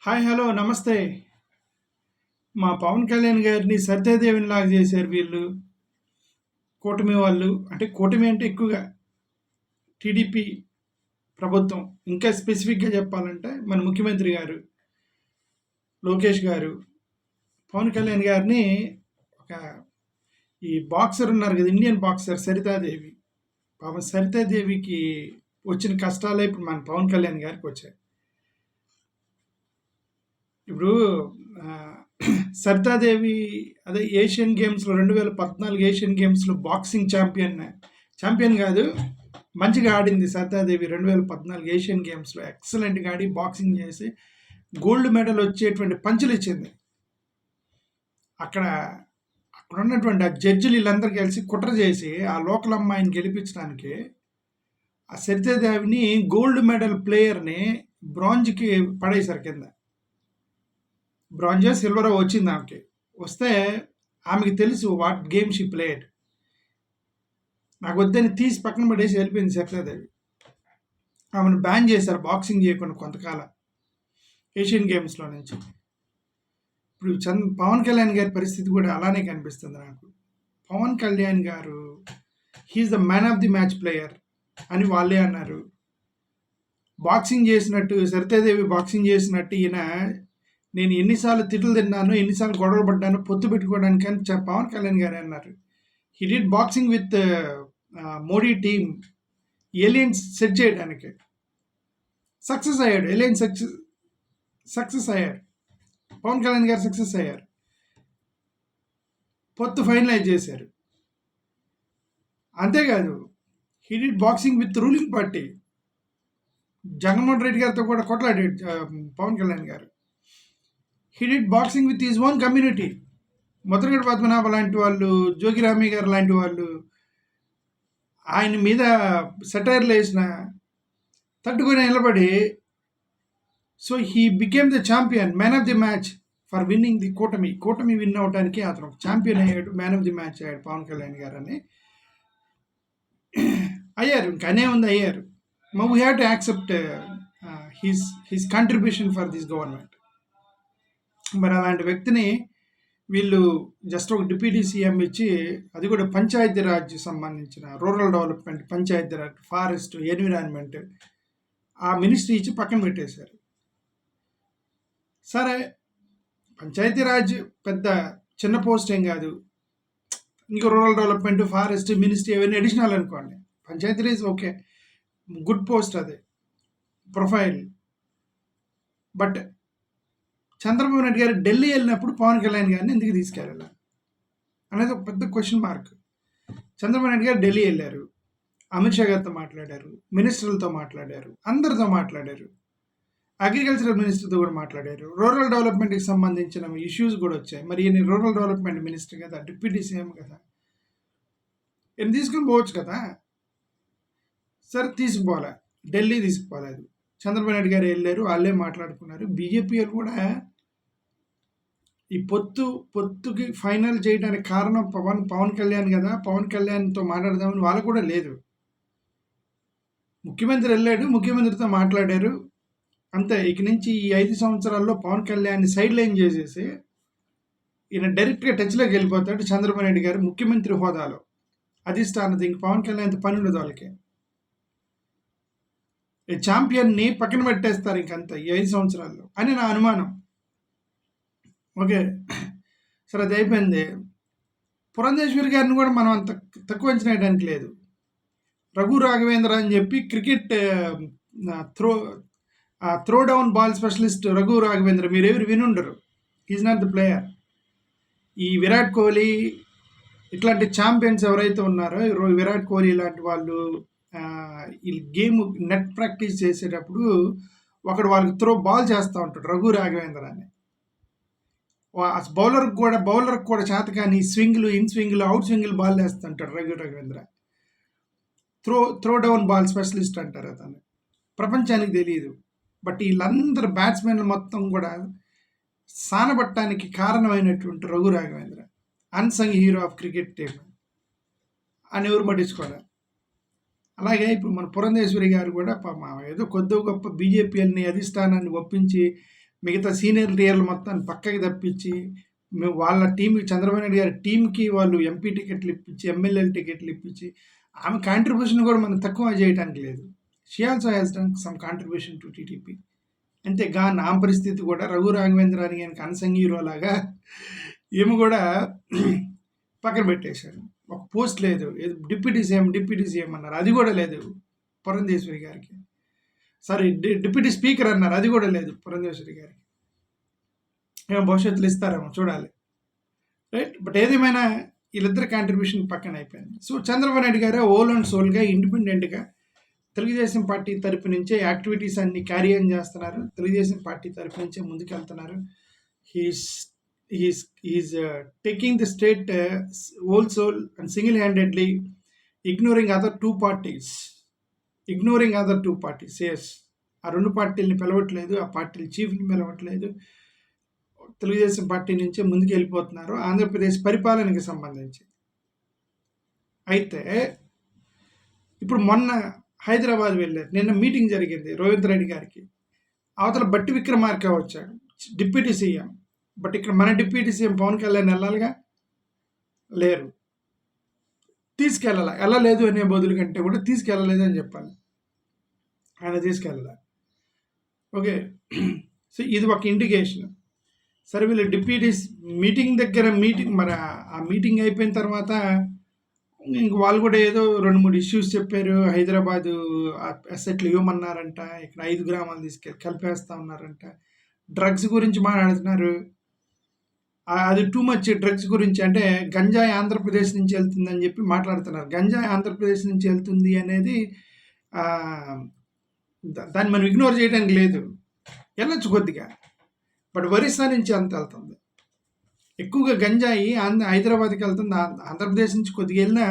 Hi hello నమస్తే. మా పవన్ కళ్యాణ్ గారిని సత్యదేవినిలాగా చేశారు వీళ్ళు. కూటమి వాళ్ళు. అంటే కూటమి అంటే ఎక్కువగా టీడీపీ ప్రభుత్వం. ఇంకా స్పెసిఫిక్గా చెప్పాలంటే మన ముఖ్యమంత్రి గారు లోకేష్ గారు. పవన్ కళ్యాణ్ గారిని ఒక ఈ బాక్సర్ ఉన్నారు కదా ఇండియన్ బాక్సర్ సరితాదేవి. పాపం సరితాదేవికి వచ్చిన కష్టాలే ఇప్పుడు మన పవన్ కళ్యాణ్ గారికి వచ్చాయి. ఇప్పుడు సరితాదేవి అదే ఏషియన్ గేమ్స్లో రెండు వేల పద్నాలుగు ఏషియన్ గేమ్స్లో బాక్సింగ్ ఛాంపియన్ ఛాంపియన్ కాదు మంచిగా ఆడింది సరితాదేవి రెండు వేల పద్నాలుగు ఏషియన్ గేమ్స్లో ఎక్సలెంట్గా ఆడి బాక్సింగ్ చేసి గోల్డ్ మెడల్ వచ్చేటువంటి పంచులు ఇచ్చింది. అక్కడ అక్కడ ఉన్నటువంటి ఆ జడ్జిలు వీళ్ళందరూ కలిసి కుట్ర చేసి ఆ లోకల్ అమ్మాయిని గెలిపించడానికి ఆ సరితాదేవిని గోల్డ్ మెడల్ ప్లేయర్ని బ్రాంజ్కి పడేశారు కింద. బ్రాంజో సిల్వర్ వచ్చింది ఆమెకి. వస్తే ఆమెకి తెలుసు వాట్ గేమ్ షీ ప్లేడ్. నాకు వద్దని తీసి పక్కన పడేసి వెళ్ళిపోయింది సరితాదేవి ఆమెను బ్యాన్ చేశారు బాక్సింగ్ చేయకుండా కొంతకాలం ఏషియన్ గేమ్స్లో నుంచి. ఇప్పుడు చంద్ పవన్ కళ్యాణ్ గారి పరిస్థితి కూడా అలానే కనిపిస్తుంది నాకు. Pawan Kalyan garu he's the man of the match player అని వాళ్ళే అన్నారు. బాక్సింగ్ చేసినట్టు సరితాదేవి బాక్సింగ్ చేసినట్టు ఈయన నేను ఎన్నిసార్లు తిట్లు తిన్నాను ఎన్నిసార్లు గొడవలు పడ్డాను పొత్తు పెట్టుకోవడానికి అని పవన్ కళ్యాణ్ గారు అన్నారు. He did boxing with Modi team aliens set చేయడానికి. సక్సెస్ అయ్యాడు. ఏలియన్ సక్సెస్ సక్సెస్ అయ్యాడు. పవన్ కళ్యాణ్ గారు సక్సెస్ అయ్యారు. పొత్తు ఫైనలైజ్ చేశారు. అంతేకాదు he did boxing with ruling party Jaganmohan Reddy గారితో కూడా కొట్లాడాడు Pawan Kalyan garu. He did boxing with his own community Mudragada Padmanabha లాంటి వాళ్ళు జోగిరామి గారు లాంటి వాళ్ళు ఆయన మీద సెటైర్లు వేసిన తట్టుకొని నిలబడి so he became the champion man of the match for winning the కూటమి కూటమి విన్ అవడానికి అతను ఒక ఛాంపియన్ అయ్యాడు మ్యాన్ ఆఫ్ ది మ్యాచ్ అయ్యాడు పవన్ కళ్యాణ్ గారు అని అయ్యారు ఇంకానే ఉంది అయ్యారు. We have to accept his his contribution for this government మరి అలాంటి వ్యక్తిని వీళ్ళు జస్ట్ ఒక డిప్యూటీ సీఎం ఇచ్చి అది కూడా పంచాయతీరాజ్ సంబంధించిన rural development Panchayati Raj forest environment ఆ మినిస్ట్రీ ఇచ్చి పక్కన పెట్టేశారు. సరే పంచాయతీరాజ్ పెద్ద చిన్న పోస్ట్ ఏం కాదు. ఇంకా రూరల్ డెవలప్మెంట్ ఫారెస్ట్ మినిస్ట్రీ అవన్నీ అడిషనల్ అనుకోండి. పంచాయతీరాజ్ ఓకే. గుడ్ పోస్ట్ అది. ప్రొఫైల్. బట్ చంద్రబాబు నాయుడు గారు ఢిల్లీ వెళ్ళినప్పుడు పవన్ కళ్యాణ్ గారిని ఎందుకు తీసుకెళ్ళాలి అనేది ఒక పెద్ద క్వశ్చన్ మార్క్ చంద్రబాబు నాయుడు గారు ఢిల్లీ వెళ్ళారు. అమిత్ షా గారితో మాట్లాడారు. మినిస్టర్లతో మాట్లాడారు. అందరితో మాట్లాడారు. అగ్రికల్చర్ మినిస్టర్తో కూడా మాట్లాడారు. రూరల్ డెవలప్మెంట్కి సంబంధించిన ఇష్యూస్ కూడా వచ్చాయి. మరి ఈయన రూరల్ డెవలప్మెంట్ మినిస్టర్ కదా డిప్యూటీ సీఎం కదా. ఈయన తీసుకుని పోవచ్చు కదా? సరే తీసుకుపోలే ఢిల్లీ తీసుకుపోలేదు. చంద్రబాబు నాయుడు గారు వెళ్ళారు వాళ్ళే మాట్లాడుకున్నారు. బీజేపీ కూడా ఈ పొత్తు పొత్తుకి ఫైనల్ చేయడానికి కారణం పవన్ పవన్ కళ్యాణ్ కదా పవన్ కళ్యాణ్తో మాట్లాడదామని వాళ్ళు కూడా లేదు. ముఖ్యమంత్రి వెళ్ళాడు ముఖ్యమంత్రితో మాట్లాడారు. అంతే ఇక నుంచి ఈ ఐదు సంవత్సరాల్లో పవన్ కళ్యాణ్ సైడ్ లైన్ చేసేసి ఈయన డైరెక్ట్గా టచ్లోకి వెళ్ళిపోతాడు చంద్రబాబు నాయుడు గారు ముఖ్యమంత్రి హోదాలో. అధిష్టానది ఇంక పవన్ కళ్యాణ్ పని ఉండదు వాళ్ళకి. ఛాంపియన్ని పక్కన పెట్టేస్తారు ఇంకంత ఈ ఐదు సంవత్సరాల్లో. అని నా అనుమానం. ఓకే. సరే అది అయిపోయింది. పురంధేశ్వరి గారిని కూడా మనం అంత తక్కువ అంచనా వేయడానికి లేదు. రఘు రాఘవేంద్ర అని చెప్పి cricket throw throw down ball specialist Raghu Raghavendra మీరు ఎవరు వినుండరు. ఈజ్ నాట్ ద ప్లేయర్ ఈ విరాట్ కోహ్లీ ఇట్లాంటి ఛాంపియన్స్ ఎవరైతే ఉన్నారో విరాట్ కోహ్లీ లాంటి వాళ్ళు ఈ గేమ్ నెట్ ప్రాక్టీస్ చేసేటప్పుడు ఒకడు వాళ్ళకి త్రో బాల్ చేస్తూ ఉంటాడు రఘు రాఘవేంద్ర అని బౌలర్కి కూడా బౌలర్కి కూడా చేత కానీ స్వింగ్లు ఇన్ స్వింగ్లు అవుట్ స్వింగ్లు ball వేస్తుంటాడు Raghu Raghavendra. Throw throw down ball specialist అంటారు అతను. ప్రపంచానికి తెలియదు. బట్ వీళ్ళందరూ బ్యాట్స్మెన్లు మొత్తం కూడా సానబట్టడానికి కారణమైనటువంటి Raghu Raghavendra. Unsung hero of cricket team. అని ఎవరు పట్టించుకోవాలి అలాగే ఇప్పుడు మన పురంధేశ్వరి గారు కూడా ఏదో కొద్ది గొప్ప బీజేపీని అధిష్టానాన్ని ఒప్పించి మిగతా సీనియర్ లీడర్లు మొత్తాన్ని పక్కకి తప్పించి వాళ్ళ టీంకి చంద్రబాబు నాయుడు గారి టీంకి వాళ్ళు ఎంపీ టికెట్లు ఇప్పించి ఎమ్మెల్యేల టికెట్లు ఇప్పించి ఆమె కాంట్రిబ్యూషన్ కూడా మనం తక్కువ చేయడానికి లేదు. She also has done some contribution to TDP అంతే గా నా పరిస్థితి కూడా రఘు రాఘవేంద్ర అని కనుక అన్సంగ్ లాగా ఏమి కూడా పక్కన పెట్టేశారు. ఒక పోస్ట్ లేదు. డిప్యూటీ సీఎం డిప్యూటీ సీఎం అన్నారు. అది కూడా లేదు. పురంధేశ్వరి గారికి. సారీ డి- డిప్యూటీ స్పీకర్ అన్నారు. అది కూడా లేదు పురంధేశ్వరి గారికి. ఏమో భవిష్యత్తులో ఇస్తారేమో చూడాలి. రైట్? బట్ ఏదేమైనా వీళ్ళిద్దరి కాంట్రిబ్యూషన్ పక్కన అయిపోయింది. సో చంద్రబాబు నాయుడు గారే ఓల్ అండ్ సోల్గా ఇండిపెండెంట్గా తెలుగుదేశం పార్టీ తరపు నుంచే యాక్టివిటీస్ అన్ని క్యారీ ఆన్ చేస్తున్నారు. తెలుగుదేశం పార్టీ తరపు నుంచే ముందుకెళ్తున్నారు. He's he's he's uh, taking the state uh, also and single handedly ignoring other two parties ignoring other two parties yes. ఆ రెండు పార్టీలని పిలవట్లేదు ఆ పార్టీల చీఫ్ని పిలవట్లేదు. తెలుగుదేశం పార్టీ నుంచే ముందుకు వెళ్ళిపోతున్నారు ఆంధ్రప్రదేశ్ పరిపాలనకి సంబంధించి. అయితే ఇప్పుడు మొన్న హైదరాబాద్ వెళ్ళారు నిన్న మీటింగ్ జరిగింది రోహిత్ రెడ్డి గారికి. అవతల బట్టి విక్రమార్క వచ్చాడు డిప్యూటీ సీఎం. బట్ ఇక్కడ మన డిప్యూటీ సీఎం పవన్ కళ్యాణ్ వెళ్ళాలిగా? లేరు. తీసుకెళ్ళాలి? వెళ్ళలేదు అనే బదులు కంటే కూడా తీసుకెళ్ళలేదు అని చెప్పాలి. ఆయన తీసుకెళ్ళాలి. ఓకే. సో ఇది ఒక ఇండికేషన్. సరే వీళ్ళు డిప్యూటీస్ మీటింగ్ దగ్గర మీటింగ్ మరి ఆ- మీటింగ్ అయిపోయిన తర్వాత ఇంక వాళ్ళు కూడా ఏదో రెండు మూడు ఇష్యూస్ చెప్పారు. హైదరాబాదు అసెట్లు ఇవ్వమన్నారంట. ఇక్కడ ఐదు గ్రామాలు తీసుకెళ్ళి కలిపేస్తా ఉన్నారంట. డ్రగ్స్ గురించి మాట్లాడుతున్నారు. అది టూ మచ్ డ్రగ్స్ గురించి అంటే గంజాయి ఆంధ్రప్రదేశ్ నుంచి వెళ్తుందని చెప్పి మాట్లాడుతున్నారు. గంజాయి ఆంధ్రప్రదేశ్ నుంచి వెళ్తుంది అనేది దాన్ని మనం ఇగ్నోర్ చేయడానికి లేదు. వెళ్ళొచ్చు కొద్దిగా. బట్ ఒరిస్సా నుంచి అంత వెళ్తుంది. ఎక్కువగా గంజాయి ఆంధ్ర హైదరాబాద్కి వెళ్తుంది. ఆంధ్రప్రదేశ్ నుంచి కొద్దిగా వెళ్ళినా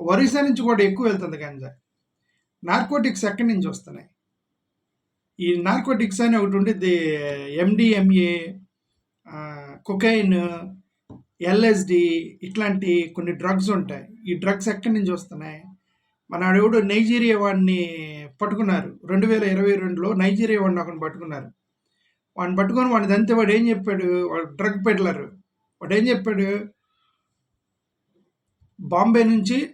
ఒరిస్సా నుంచి కూడా ఎక్కువ వెళ్తుంది గంజాయి. నార్కోటిక్స్ ఎక్కడి నుంచి వస్తున్నాయి? ఈ నార్కోటిక్స్ అని ఒకటి ఉండేది ఎండిఎంఏ కొకైన్ ఎల్ఎస్డి ఇట్లాంటి కొన్ని డ్రగ్స్ ఉంటాయి. ఈ డ్రగ్స్ ఎక్కడి నుంచి వస్తున్నాయి? మన ఆడెవడు నైజీరియా వాడిని పట్టుకున్నారు. రెండు వేల ఇరవై రెండులో నైజీరియా వాడిని ఒకరిని పట్టుకున్నారు. వాడిని పట్టుకొని వాడిని దంతే వాడు ఏం చెప్పాడు? వాడు డ్రగ్ పెడలరు వాడు ఏం చెప్పాడు? బాంబే నుంచి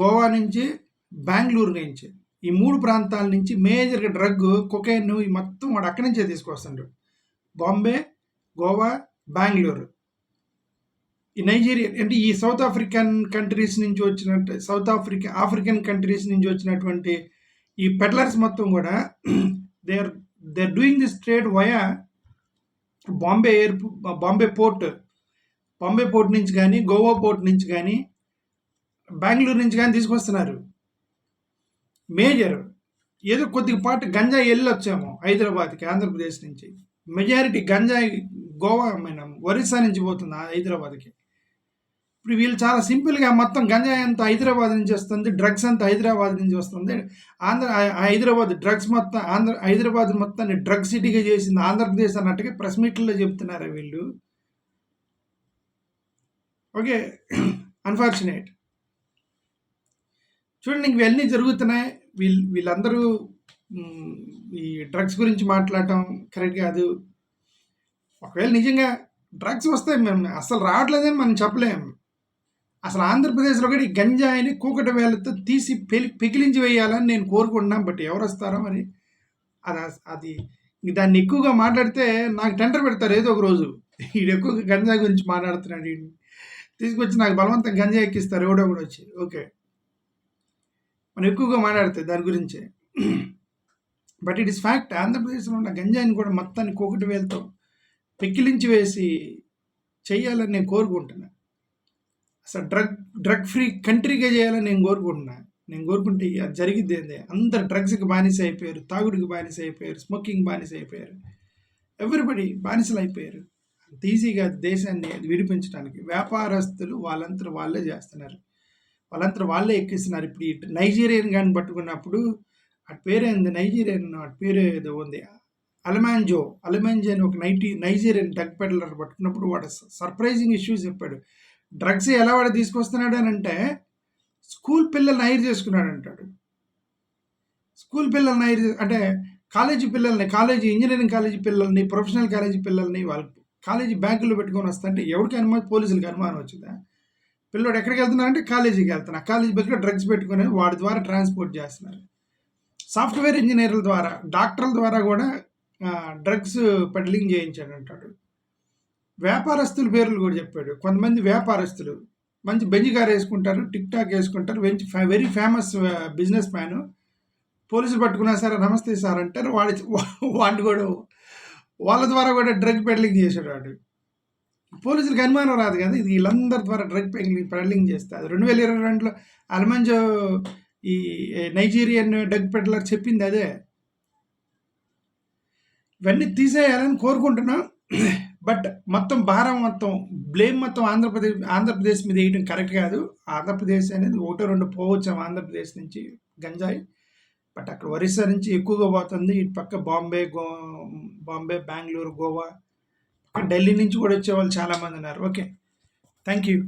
గోవా నుంచి బెంగళూరు నుంచి. ఈ మూడు ప్రాంతాల నుంచి మేజర్గా డ్రగ్ కొకైన్ ఈ మొత్తం వాడు అక్కడి నుంచే తీసుకొస్తాడు. బాంబే గోవా బెంగళూరు. ఈ నైజీరియా అంటే ఈ సౌత్ ఆఫ్రికన్ కంట్రీస్ నుంచి వచ్చినట్టు సౌత్ ఆఫ్రికా ఆఫ్రికన్ కంట్రీస్ నుంచి వచ్చినటువంటి ఈ పెడ్లర్స్ మొత్తం కూడా they are they are doing this trade via Bombay air Bombay port Bombay port నుంచి కానీ గోవా పోర్ట్ నుంచి కానీ బెంగళూరు నుంచి కానీ తీసుకొస్తున్నారు. మేజర్ ఏదో కొద్దిగా పాటు గంజాయి వెళ్ళొచ్చాము హైదరాబాద్కి ఆంధ్రప్రదేశ్ నుంచి. మెజారిటీ గంజాయి గోవా మన ఒరిస్సా నుంచి పోతుంది హైదరాబాద్కి. ఇప్పుడు వీళ్ళు చాలా సింపుల్గా మొత్తం గంజాయి అంతా హైదరాబాద్ నుంచి వస్తుంది డ్రగ్స్ అంతా హైదరాబాద్ నుంచి వస్తుంది. ఆంధ్ర హైదరాబాద్ డ్రగ్స్ మొత్తం ఆంధ్ర హైదరాబాద్ మొత్తాన్ని డ్రగ్ సిటీగా చేసింది ఆంధ్రప్రదేశ్ అన్నట్టుగా ప్రెస్ మీట్లో చెప్తున్నారు వీళ్ళు? Okay unfortunate. చూడండి ఇంక ఇవన్నీ జరుగుతున్నాయి. వీళ్ళు వీళ్ళందరూ ఈ డ్రగ్స్ గురించి మాట్లాడటం కరెక్ట్ కాదు. ఒకవేళ నిజంగా డ్రగ్స్ వస్తే మేము అసలు రావట్లేదని మనం చెప్పలేం. అసలు ఆంధ్రప్రదేశ్లో కూడా ఈ గంజాయిని కూకట వేలతో తీసి పెలి పెకిలించి వేయాలని నేను కోరుకుంటున్నాను. బట్ ఎవరు వస్తారో మరి? అది అది దాన్ని ఎక్కువగా మాట్లాడితే నాకు టెండర్ పెడతారు ఏదో ఒక రోజు. ఈడు ఎక్కువగా గంజాయి గురించి మాట్లాడుతున్నాడు వీడిని తీసుకొచ్చి నాకు బలవంతం గంజా ఎక్కిస్తారు ఎవడో కూడా వచ్చి. ఓకే. మనం ఎక్కువగా మాట్లాడతాయి దాని గురించే. బట్ ఇట్ ఇస్ ఫ్యాక్ట్ ఆంధ్రప్రదేశ్లో ఉన్న గంజాయిని కూడా మొత్తాన్ని కోకటి వేలతో పెక్కిలించి వేసి చేయాలని నేను కోరుకుంటున్నా. అసలు డ్రగ్ డ్రగ్ ఫ్రీ కంట్రీగా చేయాలని నేను కోరుకుంటున్నా. నేను కోరుకుంటే అది జరిగిద్ది ఏంది? అందరు డ్రగ్స్కి బానిస అయిపోయారు తాగుడికి బానిస అయిపోయారు స్మోకింగ్ బానిస అయిపోయారు. ఎవ్రీబడి బానిసలు అయిపోయారు. అంత ఈజీగా దేశాన్ని విడిపించడానికి వ్యాపారస్తులు వాళ్ళంతా వాళ్ళే చేస్తున్నారు. వాళ్ళంతా వాళ్ళే ఎక్కిస్తున్నారు. ఇప్పుడు నైజీరియన్ కానీ పట్టుకున్నప్పుడు అటు పేరేంది నైజీరియన్ అటు పేరు ఏదో ఉంది. అలమాంజో అలమాంజో అని ఒక నైటీ నైజీరియన్ డ్రగ్ పెడలర్ పట్టుకున్నప్పుడు వాడు సర్ప్రైజింగ్ ఇష్యూస్ చెప్పాడు. డ్రగ్స్ ఎలా వాడు తీసుకొస్తున్నాడు అని అంటే స్కూల్ పిల్లల్ని హైర్ చేసుకున్నాడు అంటాడు. స్కూల్ పిల్లల్ని హైర్ చే- అంటే కాలేజీ పిల్లల్ని కాలేజీ ఇంజనీరింగ్ కాలేజీ పిల్లల్ని ప్రొఫెషనల్ కాలేజీ పిల్లల్ని వాళ్ళు కాలేజీ బ్యాగుల్లో పెట్టుకొని వస్తుంటే ఎవరికి అనుమానం పోలీసులకి అనుమానం వచ్చిందా? పిల్లడు ఎక్కడికి వెళ్తున్నారంటే కాలేజీకి వెళ్తున్నా కాలేజీ బస్సులో డ్రగ్స్ పెట్టుకొని వాడి ద్వారా ట్రాన్స్పోర్ట్ చేస్తున్నారు. సాఫ్ట్వేర్ ఇంజనీర్ల ద్వారా డాక్టర్ల ద్వారా కూడా డ్రగ్స్ పెడ్లింగ్ చేయించాడు అంటాడు వ్యాపారస్తుల పేర్లు కూడా చెప్పాడు. కొంతమంది వ్యాపారస్తులు మంచి బెంజ్ కార్ వేసుకుంటారు టిక్ టాక్ వేసుకుంటారు మంచి వెరీ ఫేమస్ బిజినెస్ మ్యాన్ పోలీసులు పట్టుకున్నా సరే నమస్తే సార్ అంటారు. వాడి వాడిని కూడా వాళ్ళ ద్వారా కూడా డ్రగ్ పెడ్లింగ్ చేశాడు వాడు. పోలీసులకు అనుమానం రాదు కదా ఇది వీళ్ళందరి ద్వారా డ్రగ్ పెడ్లింగ్ పెడ్లింగ్ చేస్తారు. రెండు వేల ఇరవై రెండులో అల్మంజో ఈ నైజీరియన్ డ్రగ్ పెడ్లర్ చెప్పింది అదే. ఇవన్నీ తీసేయాలని కోరుకుంటున్నాం. బట్ మొత్తం భారం మొత్తం బ్లేమ్ మొత్తం ఆంధ్రప్రదేశ్ ఆంధ్రప్రదేశ్ మీద వేయడం కరెక్ట్ కాదు. ఆంధ్రప్రదేశ్ అనేది ఒకటో రెండు పోవచ్చు ఆంధ్రప్రదేశ్ నుంచి గంజాయి. బట్ అక్కడ ఒరిస్సా నుంచి ఎక్కువగా పోతుంది. ఇటు పక్క బాంబే గో బాంబే బెంగళూరు గోవా ఢిల్లీ నుంచి కూడా వచ్చే వాళ్ళు చాలామంది ఉన్నారు. Okay thank you